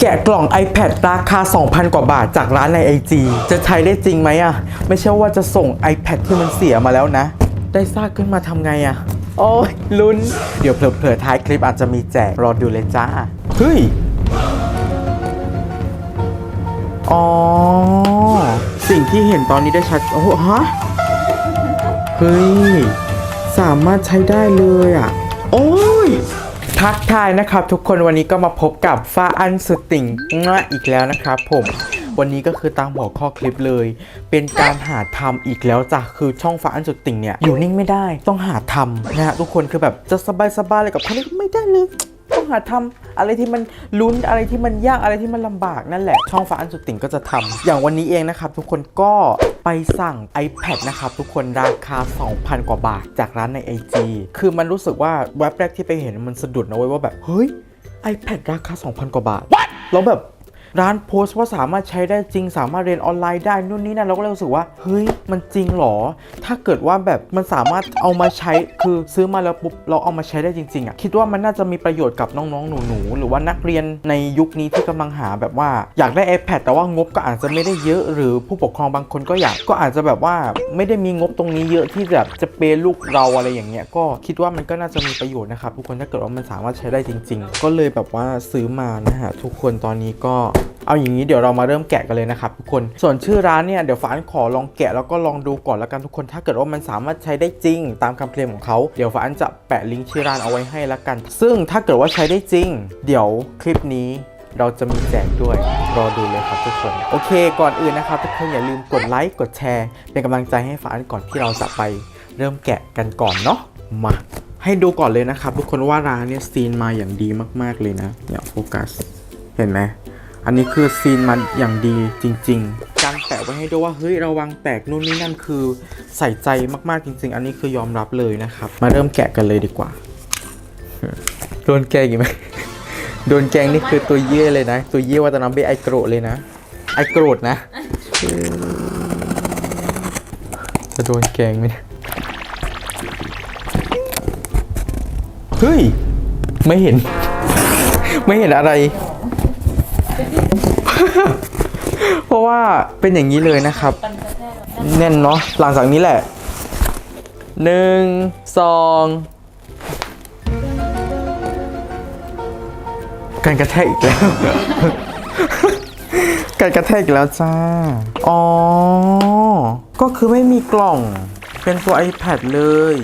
แกะกล่อง iPad ราคา 2,000 กว่าบาทจากร้านใน IG จะใช้ได้จริงไหมอะไม่ใช่ว่าจะส่ง iPad ที่มันเสียมาแล้วนะ ได้ซากขึ้นมาทำไงอะโอ้ยลุ้น เดี๋ยวเผลอๆท้ายคลิปอาจจะมีแจกรอดูเลยจ้า เฮ้ย อ๋อ สิ่งที่เห็นตอนนี้ได้ชัด โอ้โหฮะ เฮ้ย สามารถใช้ได้เลยอะโอ้ย ทักทายนะครับทุกคนวันนี้ก็มาพบกับฟ้าอันสุดติ่งงะอีกแล้วนะครับผมวันนี้ก็คือตามหัวข้อคลิปเลย เป็นการหาทำอีกแล้วจ้ะคือช่องฟ้าอันสุดติ่งเนี่ยอยู่นิ่งไม่ได้ต้องหาทำนะฮะทุกคนคือแบบจะสบายๆเลยกับเขานี่ไม่ได้เลย หาทำอะไรที่มันลุ้นอะไรที่มันยากอะไรที่มันลำบากนั่นแหละ ช่องฟ้าอันสุดติ่งก็จะทำอย่างวันนี้เองนะครับทุกคนก็ไปสั่ง iPad นะครับทุกคนราคา 2,000 กว่าบาทจากร้านใน IG คือมันรู้สึกว่าเว็บแรกที่ไปเห็นมันสะดุดนะเว้ยว่าแบบเฮ้ย iPad ราคา 2,000 กว่าบาทแล้วแบบ ร้านโพสต์ว่าสามารถใช้ได้จริง สามารถเรียนออนไลน์ได้นู่นนี่นั่นเราก็เลยรู้สึกว่าเฮ้ยมันจริงเหรอ ถ้าเกิดว่าแบบมันสามารถเอามาใช้คือซื้อมาแล้วปุ๊บเราเอามาใช้ได้จริงๆอะคิดว่ามันน่าจะมีประโยชน์กับน้องๆหนูๆหรือว่านักเรียนในยุคนี้ที่กำลังหาแบบว่าอยากได้ iPad แต่ว่างบก็อาจจะไม่ได้เยอะ หรือผู้ปกครองบางคนก็อยากก็อาจจะแบบว่าไม่ได้มีงบตรงนี้เยอะที่แบบจะเปย์ลูกเราอะไรอย่างเงี้ยก็คิดว่ามันก็น่าจะมีประโยชน์นะครับทุกคนถ้าเกิดว่ามันสามารถใช้ได้จริง ๆ ก็เลยแบบว่าซื้อมานะฮะทุกคนตอนนี้ก็เอาอย่างนี้เดี๋ยวเรามาเริ่มแกะกันเลยนะครับทุกคนส่วนชื่อร้านเนี่ยเดี๋ยวฟ้านขอลองแกะแล้วก็ลองดูก่อนแล้วกันทุกคนถ้าเกิดว่ามันสามารถใช้ได้จริง ตามคำเคลมของเขาเดี๋ยวฟ้านจะแปะลิงก์ชื่อร้านเอาไว้ให้แล้วกัน ซึ่งถ้าเกิดว่าใช้ได้จริง เดี๋ยวคลิปนี้เราจะมีแจกด้วย รอดูเลยครับทุกคน โอเค ก่อนอื่นนะครับทุกคนอย่าลืมกดไลค์กดแชร์ เป็นกำลังใจให้ฟ้านก่อนที่เราจะไปเริ่มแกะกันก่อนเนาะมาให้ดูก่อนเลยนะครับทุกคนว่าร้านเนี่ยซีนมาอย่างดีมากๆเลยนะเนี่ยโฟกัส เห็นไหม อันนี้คือซีนมันอย่างดีจริง ๆ การแปะไว้ให้ด้วยว่าเฮ้ยระวังแตกนู่นนี่นั่นคือใส่ใจมากๆจริง ๆ อันนี้คือยอมรับเลยนะครับ มาเริ่มแกะกันเลยดีกว่า โดนแกงอีกไหมโดนแกงนี่คือตัวเย่เลยนะ ตัวเย่วัตนาเบไอโกรธเลยนะ ไอโกรธนะ จะโดนแกงไหมเฮ้ย ไม่เห็น ไม่เห็นอะไร เพราะว่าเป็นอย่างนี้เลยนะครับ แน่นเนาะหลังจากนี้แหละหนึ่งสองการกระแทกอีกแล้ว การกระแทกอีกแล้วจ้า อ๋อ ก็คือไม่มีกล่อง เป็นตัว iPad เลย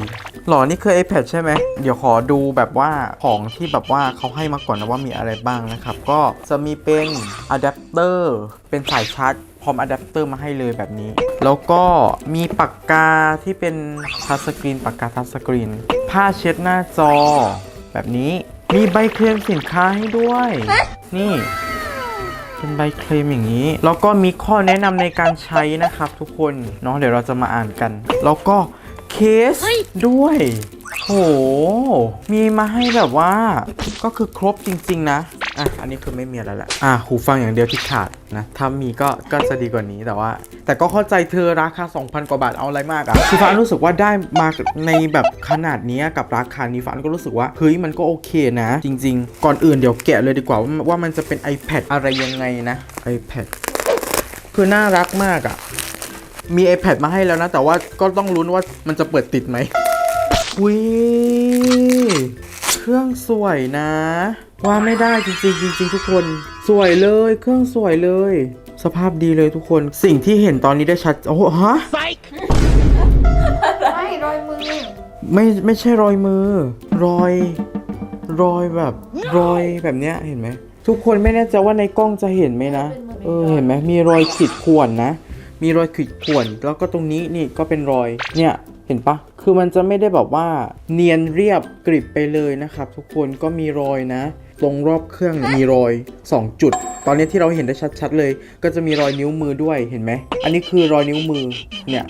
หรอนี่คือ iPad ใช่ไหม เดี๋ยวขอดูแบบว่าของที่แบบว่าเขาให้มาก่อนนะว่ามีอะไรบ้างนะครับ ก็จะมีเป็นอะแดปเตอร์เป็นสายชาร์จพร้อมอะแดปเตอร์มาให้เลยแบบนี้ แล้วก็มีปากกาที่เป็นทัชสกรีนปากกาทัชสกรีนผ้าเช็ดหน้าจอ แบบนี้มีใบเคลมสินค้าให้ด้วย นี่เป็นใบเคลมอย่างนี้ แล้วก็มีข้อแนะนำในการใช้นะครับทุกคนเนาะเดี๋ยวเราจะมาอ่านกัน แล้วก็ เคสด้วย โห มีมาให้แบบว่า ก็คือครบจริง ๆ นะ อะ อันนี้คือไม่มีอะไรแหละอะ หูฟังอย่างเดียวที่ขาดนะ ถ้ามีก็ก็จะดีกว่านี้แต่ว่า แต่ก็เข้าใจเธอราคา 2,000 กว่าบาทเอาอะไรมากอะ่ะคือฟ้ารู้สึกว่าได้มาในแบบขนาดเนี้ยกับราคานี้ฟ้าก็รู้สึกว่า เฮ้ย มันก็โอเคนะ จริง ๆ ก่อนอื่นเดี๋ยวแกะเลยดีกว่าว่าว่ามันจะเป็น iPad อะไรยังไงนะ iPad คือน่ารักมากอะ่ะ มี iPad มาให้แล้วนะ แต่ว่าก็ต้องลุ้นว่ามันจะเปิดติดไหมวิเครื่องสวยนะ ว่าไม่ได้จริงๆจริงๆทุกคน สวยเลย เครื่องสวยเลย สภาพดีเลยทุกคนสิ่งที่เห็นตอนนี้ได้ชัดโอ้โหฮะไม่รอยมือ ไม่ไม่ใช่รอยมือ รอย รอยแบบ รอยแบบเนี้ยเห็นไหมทุกคนไม่แน่ใจว่าในกล้องจะเห็นไหมนะ เออเห็นไหมมีรอยขีดข่วนนะ มีรอยขีดข่วน แล้วก็ตรงนี้นี่ก็เป็นรอยเนี่ยเห็นปะคือมันจะไม่ได้แบบว่าเนียนเรียบกริบไปเลยนะครับ ทุกคนก็มีรอยนะ ตรงรอบเครื่องมีรอย 2 จุด ตอนนี้ที่เราเห็นได้ชัดๆเลย ก็จะมีรอยนิ้วมือด้วยเห็นไหม อันนี้คือรอยนิ้วมือเนี่ย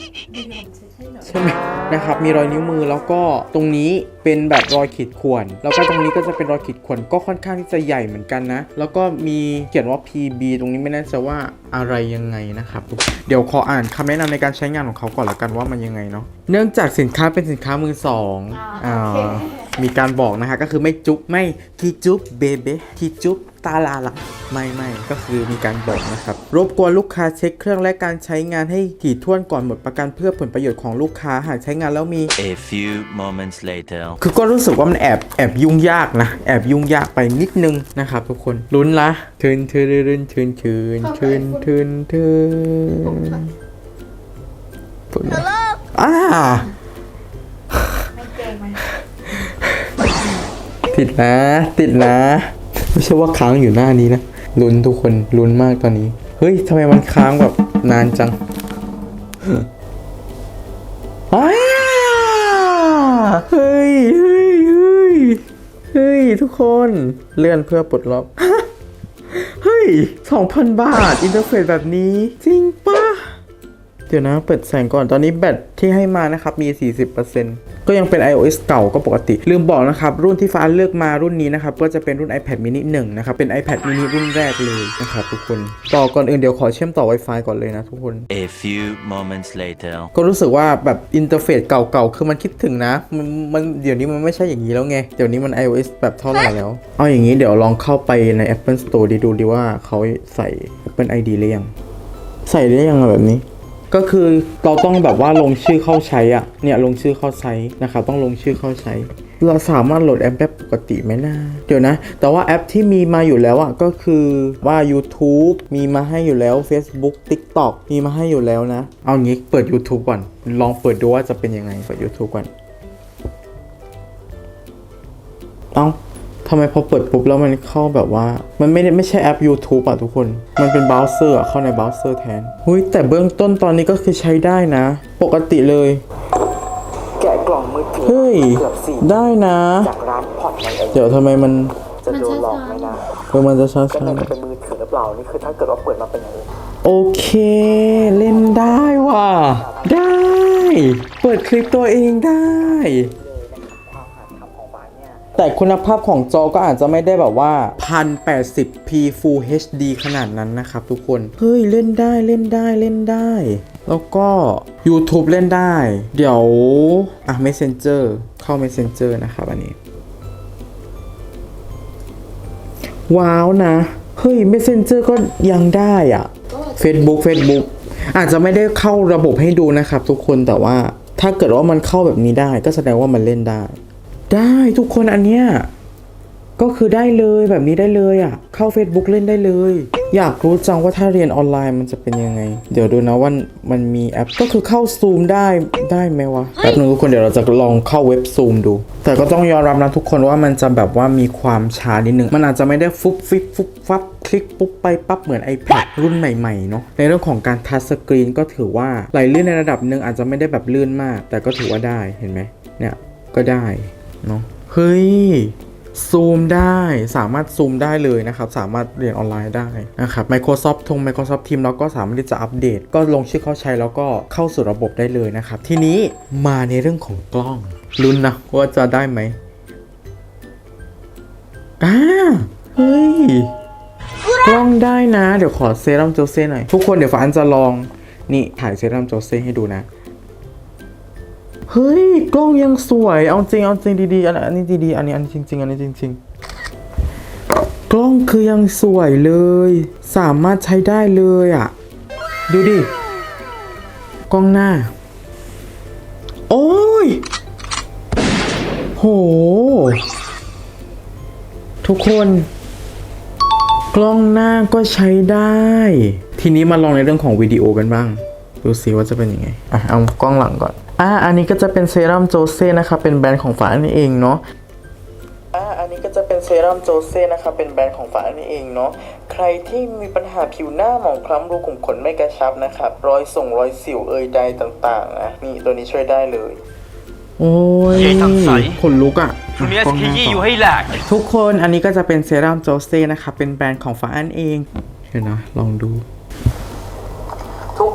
ใช่ไหมนะครับมีรอยนิ้วมือแล้วก็ตรงนี้เป็นแบบรอยขีดข่วน แล้วก็ตรงนี้ก็จะเป็นรอยขีดข่วนก็ค่อนข้างที่จะใหญ่เหมือนกันนะ แล้วก็มีเขียนว่า PB ตรงนี้ไม่แน่ใจว่าอะไรยังไงนะครับ เดี๋ยวขออ่านคำแนะนำในการใช้งานของเขาก่อนละกันว่ามันยังไงเนาะเนื่องจากสินค้าเป็นสินค้ามือสองอ่าโอเค มีการบอกนะคะก็คือไม่จุ๊บไม่กีจุ๊บเบเบกีจุ๊บตาลาละไม่ไม่ก็คือมีการบอกนะครับ รบกวนลูกค้าเช็คเครื่องและการใช้งานให้ถี่ถ้วนก่อนหมดประกันเพื่อผลประโยชน์ของลูกค้าหากใช้งานแล้วมี A few moments later. คือก็รู้สึกว่ามันแอบแอบยุ่งยากนะ แอบยุ่งยากไปนิดนึงนะครับทุกคนลุ้นละทืนทืนทืนทืนทืนทืนทืนทืนพูดมาอ่า ไม่เก่งไหม ติดนะ ติดนะ ไม่ใช่ว่าค้างอยู่หน้านี้นะลุ้นทุกคนลุ้นมากตอนนี้ เฮ้ยทำไมมันค้างแบบนานจังเฮ้ยเฮ้ยเฮ้ยเฮ้ยทุกคนเลื่อนเพื่อปลดล็อกเฮ้ย2,000บาท อินเทอร์เฟซแบบนี้ จริงปะเดี๋ยวนะ เปิดแสงก่อนตอนนี้แบตที่ให้มานะครับ มี 40% ก็ยังเป็น iOS เก่าก็ปกติ ลืมบอกนะครับ รุ่นที่ฟ้าเลือกมารุ่นนี้นะครับ ก็จะเป็นรุ่น iPad mini 1 นะครับ เป็น iPad mini รุ่นแรกเลยนะครับทุกคน ต่อก่อนอื่นเดี๋ยวขอเชื่อมต่อ Wi-Fi ก่อนเลยนะทุกคน A few moments later. ก็รู้สึกว่าแบบอินเทอร์เฟซเก่าๆ คือมันคิดถึงนะ มันมันเดี๋ยวนี้มันไม่ใช่อย่างนี้แล้วไง เดี๋ยวนี้มัน iOS แบบเท่าไหร่แล้ว เอาอย่างนี้เดี๋ยวลองเข้าไปใน Apple Store ดีดูดีว่าเขาใส่ Apple ID หรือยัง ใส่ได้ยังอะแบบนี้ ก็คือเราต้องแบบว่าลงชื่อเข้าใช้อะเนี่ยลงชื่อเข้าใช้นะครับต้องลงชื่อเข้าใช้ เราสามารถโหลดแอปได้ปกติไหมนะเดี๋ยวนะ แต่ว่าแอปที่มีมาอยู่แล้วอะก็คือว่า YouTube มีมาให้อยู่แล้ว Facebook TikTok มีมาให้อยู่แล้วนะ เอางี้เปิด YouTube ก่อน ลองเปิดดูว่าจะเป็นยังไงเปิด YouTube ก่อนเอ้า ทำไมพอเปิดปุ๊บแล้วมันเข้าแบบว่า มันไม่ได้ไม่ใช่แอป YouTube อะทุกคน มันเป็นเบราว์เซอร์อะเข้าในเบราว์เซอร์แทนหุยแต่เบื้องต้นตอนนี้ก็คือใช้ได้นะ ปกติเลย แกะกล่องมือถือเฮ้ยเกือบสี่ได้นะ จากร้านผ่อนมันเองเดี๋ยวทำไมมันจะโดนหลอกไหมนะเออมันจะช้าก็ๆในหน่อยเป็นมือถือหรือเปล่านี่คือถ้าเกิดว่าเปิดมาเป็นอย่างอื่นโอเค เล่นได้ว่ะได้ เปิดคลิปตัวเองได้ แต่คุณภาพของจอก็อาจจะไม่ได้แบบว่า 1080p Full HD ขนาดนั้นนะครับทุกคน เฮ้ย เล่นได้เล่นได้เล่นได้ แล้วก็ YouTube เล่นได้ เดี๋ยว อะ Messenger เข้า Messenger นะครับอันนี้ ว้าวนะ เฮ้ย Messenger ก็ยังได้อะ Facebook Facebook อาจจะไม่ได้เข้าระบบให้ดูนะครับทุกคนแต่ว่าถ้าเกิดว่ามันเข้าแบบนี้ได้ก็แสดงว่ามันเล่นได้ ได้ทุกคนอันเนี้ยก็คือได้เลยแบบนี้ได้เลยอะ เข้า Facebook เล่นได้เลย อยากรู้จังว่าถ้าเรียนออนไลน์มันจะเป็นยังไง เดี๋ยวดูนะว่ามันมีแอป ก็คือเข้าซูมได้ได้ไหมวะแป๊บนึงทุกคนเดี๋ยวเราจะลองเข้าเว็บซูมดู แต่ก็ต้องยอมรับนะทุกคนว่ามันจะแบบว่ามีความช้านิดนึง มันอาจจะไม่ได้ฟุบฟิบฟุบฟับคลิกปุ๊บไปปั๊บเหมือน iPad รุ่นใหม่ๆเนาะในเรื่องของการทัชสกรีนก็ถือว่าไหลลื่นในระดับหนึ่งอาจจะไม่ได้แบบลื่นมาก แต่ก็ถือว่าได้เห็นไหมเนี่ยก็ได้ เนาะเฮ้ยซูมได้สามารถซูมได้เลยนะครับ สามารถเรียนออนไลน์ได้นะครับ Microsoft ทง Microsoft Teams แล้วก็สามารถที่จะอัปเดต ก็ลงชื่อเข้าใช้แล้วก็เข้าสู่ระบบได้เลยนะครับ ทีนี้มาในเรื่องของกล้องลุ้นนะว่าจะได้ไหมอ่าเฮ้ย กล้องได้นะ เดี๋ยวขอเซรั่มโจเซ่หน่อย ทุกคนเดี๋ยวฟ้านจะลองนี่ถ่ายเซรั่มโจเซ่ให้ดูนะ เฮ้ยกล้องยังสวย เอาจริงเอาจริงดีๆอันอันนี้ดีๆอันนี้อันนี้จริงๆอันนี้จริง ๆ กล้องคือยังสวยเลย สามารถใช้ได้เลยอะ ดูดิ กล้องหน้า โอ้ย โห ทุกคน กล้องหน้าก็ใช้ได้ ทีนี้มาลองในเรื่องของวิดีโอกันบ้าง ดูสิว่าจะเป็นยังไง อะ เอากล้องหลังก่อน อะอันนี้ก็จะเป็นเซรั่มโจเซ่นะครับเป็นแบรนด์ของฝาอันนี้เองเนาะอะอันนี้ก็จะเป็นเซรั่มโจเซ่นะครับเป็นแบรนด์ของฝาอันนี้เองเนาะใครที่มีปัญหาผิวหน้าหมองคล้ำรูขุมขนไม่กระชับนะครับรอยส่งรอยสิวเอยใดต่างๆนะนี่ตัวนี้ช่วยได้เลย โอ้ยใหญ่ทั้งใส ขนลุกอะช่วงนี้กล้องขหน้ายี้ต่อยู่ให้แหลกทุกคนอันนี้ก็จะเป็นเซรั่มโจเซ่นะคะเป็นแบรนด์ของฟ้าอันเองเดี๋ยวนะลองดูทุก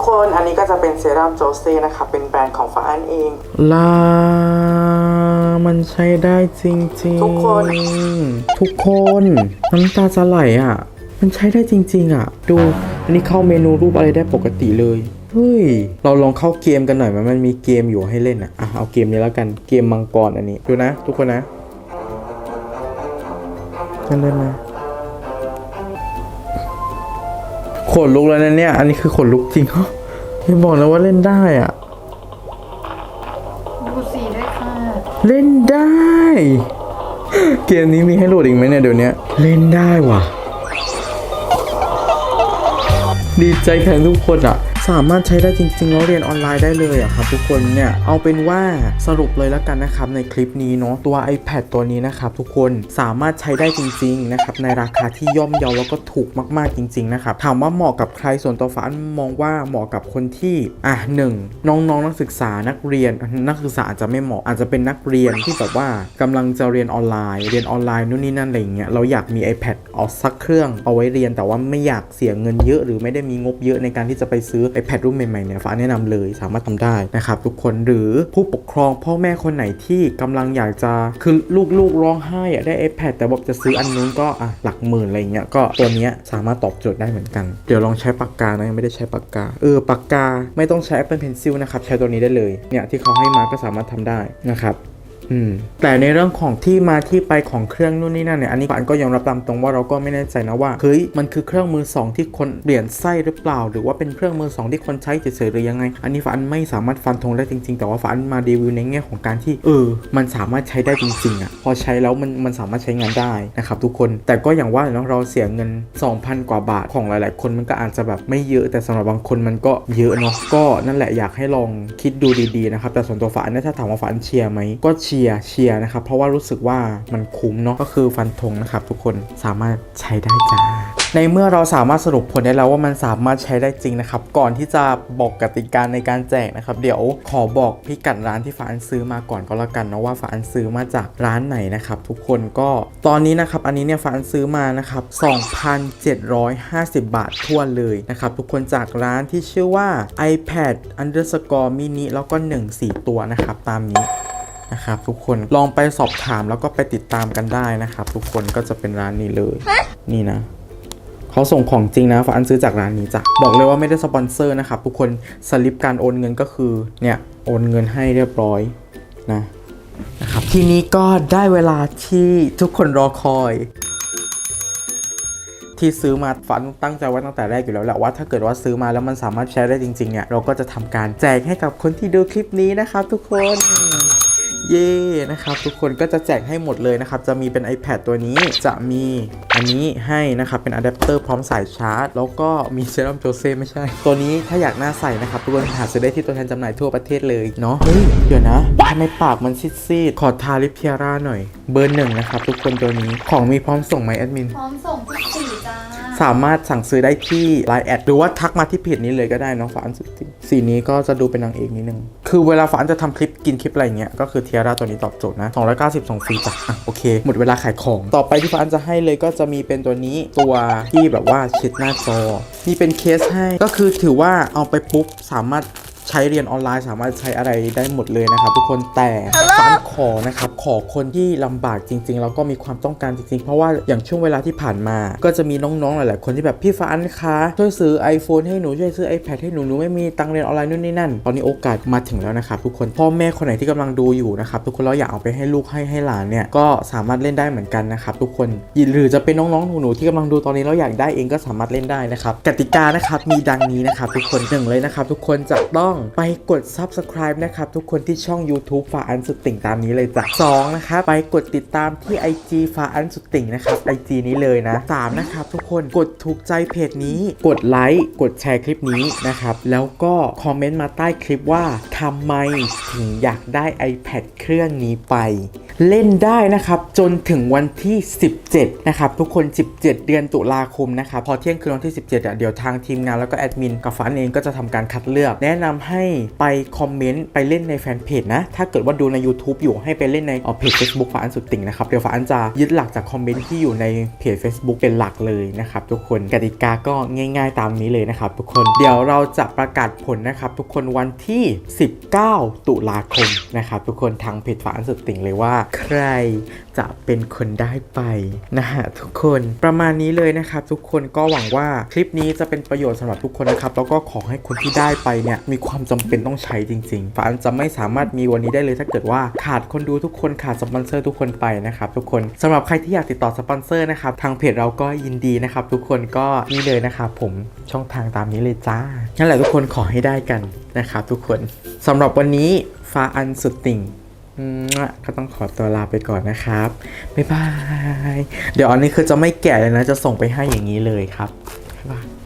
คนอันนี้ก็จะเป็นเซรั่มโจเซ่นะคะ เป็นแบรนด์ของฟ้าอันเอง ลา มันใช้ได้จริงๆ ทุกคน ทุกคน น้ำตาจะไหลอะ มันใช้ได้จริง ๆ อะ ดู อันนี้เข้าเมนูรูปอะไรได้ปกติเลย เฮ้ย เราลองเข้าเกมกันหน่อยไหมมันมีเกมอยู่ให้เล่นอะอะเอาเกมนี้แล้วกัน เกมมังกรอันนี้ ดูนะ ทุกคนนะเล่นได้ไหม ขนลุกแล้วนะเนี่ย อันนี้คือขนลุกจริงเหรอไม่บอกนะว่าเล่นได้อะดูสีด้วยค่ะ เล่นได้ เกมนี้มีให้โหลดอีกไหมเนี่ยเดี๋ยวนี้เล่นได้ว่ะ ดีใจแทนทุกคนอะ สามารถใช้ได้จริงๆแล้วเรียนออนไลน์ได้เลยอะครับทุกคนเนี่ยเอาเป็นว่าสรุปเลยแล้วกันนะครับในคลิปนี้เนาะตัว iPad ตัวนี้นะครับทุกคนสามารถใช้ได้จริงๆนะครับในราคาที่ย่อมเยาแล้วก็ถูกมากๆจริงๆนะครับถามว่าเหมาะกับใครส่วนตัวฟ้านมองว่าเหมาะกับคนที่อะหนึ่งน้องๆนักศึกษานักเรียนนักศึกษาอาจจะไม่เหมาะอาจจะเป็นนักเรียนที่แบบว่ากำลังจะเรียนออนไลน์ เรียนออนไลน์นู่นนี่นั่นอะไรเงี้ยเราอยากมี iPad เอาสักเครื่องเอาไว้เรียน แต่ว่าไม่อยากเสียเงินเยอะ หรือไม่ได้มีงบเยอะในการที่จะไปซื้อ iPad รุ่นใหม่ๆเนี่ยฟ้าแนะนำเลยสามารถทำได้นะครับทุกคนหรือผู้ปกครองพ่อแม่คนไหนที่กำลังอยากจะคือลูกๆร้องไห้อะได้ iPad แต่บอกจะซื้ออันนู้นก็อะหลักหมื่นอะไรเงี้ยก็ตัวเนี้ยสามารถตอบโจทย์ได้เหมือนกัน เดี๋ยวลองใช้ปากกานะยังไม่ได้ใช้ปากกาเออปากกาไม่ต้องใช้ Apple Pencil นะครับใช้ตัวนี้ได้เลยเนี่ยที่เขาให้มาก็สามารถทำได้นะครับ แต่ในเรื่องของที่มาที่ไปของเครื่องนู่นนี่นั่นเนี่ยอันนี้ฝันก็ยอมรับตามตรงว่าเราก็ไม่แน่ใจนะว่าเฮ้ยมันคือเครื่องมือสองที่คนเปลี่ยนไส้หรือเปล่า หรือว่าเป็นเครื่องมือสองที่คนใช้เฉยๆหรือยังไง อันนี้ฝันไม่สามารถฟันธงได้จริง ๆ แต่ว่าฝันมารีวิวในแง่ของการที่เออมันสามารถใช้ได้จริงๆอะพอใช้แล้วมันมันสามารถใช้งานได้นะครับทุกคนแต่ก็อย่างว่าเนาะเราเสียเงิน 2,000 กว่าบาทของหลายๆ คนมันก็อาจจะแบบไม่เยอะแต่สำหรับบางคนมันก็เยอะเนาะก็นั่นแหละอยากให้ลองคิดดูดีๆนะครับแต่ส่วนตัวฝันเนี่ยถ้าถามว่าฝันเชียร์ไหมก็เชียร์เชียร์นะครับ เพราะว่ารู้สึกว่ามันคุ้มเนาะก็คือฟันธงนะครับทุกคนสามารถใช้ได้จ้าในเมื่อเราสามารถสรุปผลได้แล้วว่ามันสามารถใช้ได้จริงนะครับ ก่อนที่จะบอกกติกาในการแจกนะครับ เดี๋ยวขอบอกพิกัดร้านที่ฝาอันซื้อมาก่อนก็แล้วกันนะว่าฝาอันซื้อมาจากร้านไหนนะครับ ทุกคนก็ตอนนี้นะครับ อันนี้เนี่ยฝาอันซื้อมานะครับ2,750 บาททั่วเลยนะครับทุกคนจากร้านที่ชื่อว่า iPad underscore mini แล้วก็1 4ตัวนะครับตามนี้ นะครับทุกคนลองไปสอบถามแล้วก็ไปติดตามกันได้นะครับ ทุกคนก็จะเป็นร้านนี้เลย นี่นะเขาส่งของจริงนะฝาอันซื้อจากร้านนี้จ้ะบอกเลยว่าไม่ได้สปอนเซอร์นะครับทุกคนสลิปการโอนเงินก็คือเนี่ยโอนเงินให้เรียบร้อยนะนะครับทีนี้ก็ได้เวลาที่ทุกคนรอคอย ที่ซื้อมาฝันตั้งใจไว้ตั้งแต่แรกอยู่แล้วแหละว่าถ้าเกิดว่าซื้อมาแล้วมันสามารถใช้ได้จริงๆเนี่ยเราก็จะทำการแจกให้กับคนที่ดูคลิปนี้นะครับทุกคน เย่นะครับทุกคนก็จะแจกให้หมดเลยนะครับ จะมีเป็น iPad ตัวนี้จะมีอันนี้ให้นะครับ เป็นอะแดปเตอร์พร้อมสายชาร์จ แล้วก็มีเซรั่มโจเซ่ไม่ใช่ ตัวนี้ถ้าอยากหน้าใสนะครับทุกคนหาซื้อได้ที่ตัวแทนจำหน่ายทั่วประเทศเลยเนาะเฮ้ยเดี๋ยวนะทำไมปากมันซีดๆขอทาลิปเทียร่าหน่อย เบอร์หนึ่งนะครับทุกคนตัวนี้ของมีพร้อมส่งไหมแอดมิน พร้อมส่งทุกสี สามารถสั่งซื้อได้ที่ Line แอดหรือว่าทักมาที่เพจนี้เลยก็ได้น้องฝาอันสุดจริงสีนี้ก็จะดูเป็นนางเอกนิดนึง คือเวลาฝาอันจะทำคลิปกินคลิปอะไรเงี้ยก็คือเทียร่าตัวนี้ตอบโจทย์นะ290ส่งฟรีจ้ะโอเค หมดเวลาขายของ ต่อไปที่ฝาอันจะให้เลยก็จะมีเป็นตัวนี้ตัวที่แบบว่าเช็ดหน้าจอมีเป็นเคสให้ก็คือถือว่าเอาไปปุ๊บสามารถ ใช้เรียนออนไลน์สามารถใช้อะไรได้หมดเลยนะครับทุกคนแต่ฟันขอนะครับขอคนที่ลำบากจริง ๆ แล้วก็มีความต้องการจริง ๆ เพราะว่าอย่างช่วงเวลาที่ผ่านมา ก็จะมีน้องๆหลายๆคนที่แบบพี่ฟ้าอันคะช่วยซื้อ iPhone ให้หนูช่วยซื้อ iPad ให้หนูหนูไม่มีตังค์เรียนออนไลน์นู่นนี่นั่น ตอนนี้โอกาสมาถึงแล้วนะครับทุกคนพ่อแม่คนไหนที่กำลังดูอยู่นะครับทุกคนเราอยากเอาไปให้ลูกให้ให้หลานเนี่ยก็สามารถเล่นได้เหมือนกันนะครับทุกคนหรือจะเป็นน้องๆหนูๆที่กำลังดูตอนนี้แล้วอยากได้เองก็สามารถเล่นได้นะครับกติกานะครับมีดังนี้นะครับทุกคนหนึ่งเลยนะครับทุกคนจะต้องไปกด subscribe นะครับ ทุกคนที่ช่อง YouTube ฝาอันสุดติ่งตามนี้เลยจ้ะสองนะครับไปกดติดตามที่ IG ฝาอันสุดติ่งนะครับ IG นี้เลยนะสามนะครับทุกคนกดถูกใจเพจนี้ กดไลค์กดแชร์คลิปนี้นะครับ แล้วก็คอมเมนต์มาใต้คลิปว่าทำไมถึงอยากได้ iPad เครื่องนี้ไป เล่นได้นะครับ จนถึงวันที่ 17 นะครับ ทุกคน 17 เดือนตุลาคมนะครับ พอเที่ยงคืนวันที่ 17อะเดี๋ยวทางทีมงานแล้วก็แอดมินกับฟันเองก็จะทำการคัดเลือก แนะนำให้ไปคอมเมนต์ไปเล่นในแฟนเพจนะ ถ้าเกิดว่าดูใน YouTube อยู่ให้ไปเล่นในเพจ Facebook ฝาอันสุดติ่งนะครับ เดี๋ยวฝาอันจะยึดหลักจากคอมเมนต์ที่อยู่ในเพจ Facebook เป็นหลักเลยนะครับทุกคนกติกาก็ง่าย ๆ ตามนี้เลยนะครับทุกคนเดี๋ยวเราจะประกาศผลนะครับทุกคนวันที่ 19 ตุลาคมนะครับทุกคนทางเพจฝาอันสุดติ่งเลยว่า ใครจะเป็นคนได้ไปนะฮะทุกคนประมาณนี้เลยนะครับทุกคนก็หวังว่าคลิปนี้จะเป็นประโยชน์สำหรับทุกคนนะครับแล้วก็ขอให้คนที่ได้ไปเนี่ยมีความความจำเป็นต้องใช้จริงๆฟ้าอันจะไม่สามารถมีวันนี้ได้เลยถ้าเกิดว่าขาดคนดูทุกคนขาดสปอนเซอร์ทุกคนไปนะครับทุกคนสำหรับใครที่อยากติดต่อสปอนเซอร์นะครับทางเพจเราก็ยินดีนะครับทุกคนก็นี่เลยนะครับผมช่องทางตามนี้เลยจ้านั่นแหละทุกคนขอให้ได้กันนะครับทุกคนสำหรับวันนี้ฟ้าอันสุดติ่งก็ต้องขอตัวลาไปก่อนนะครับ บ๊ายบาย เดี๋ยวอันนี้คือจะไม่แกะเลยนะ จะส่งไปให้อย่างนี้เลยครับ บ๊ายบาย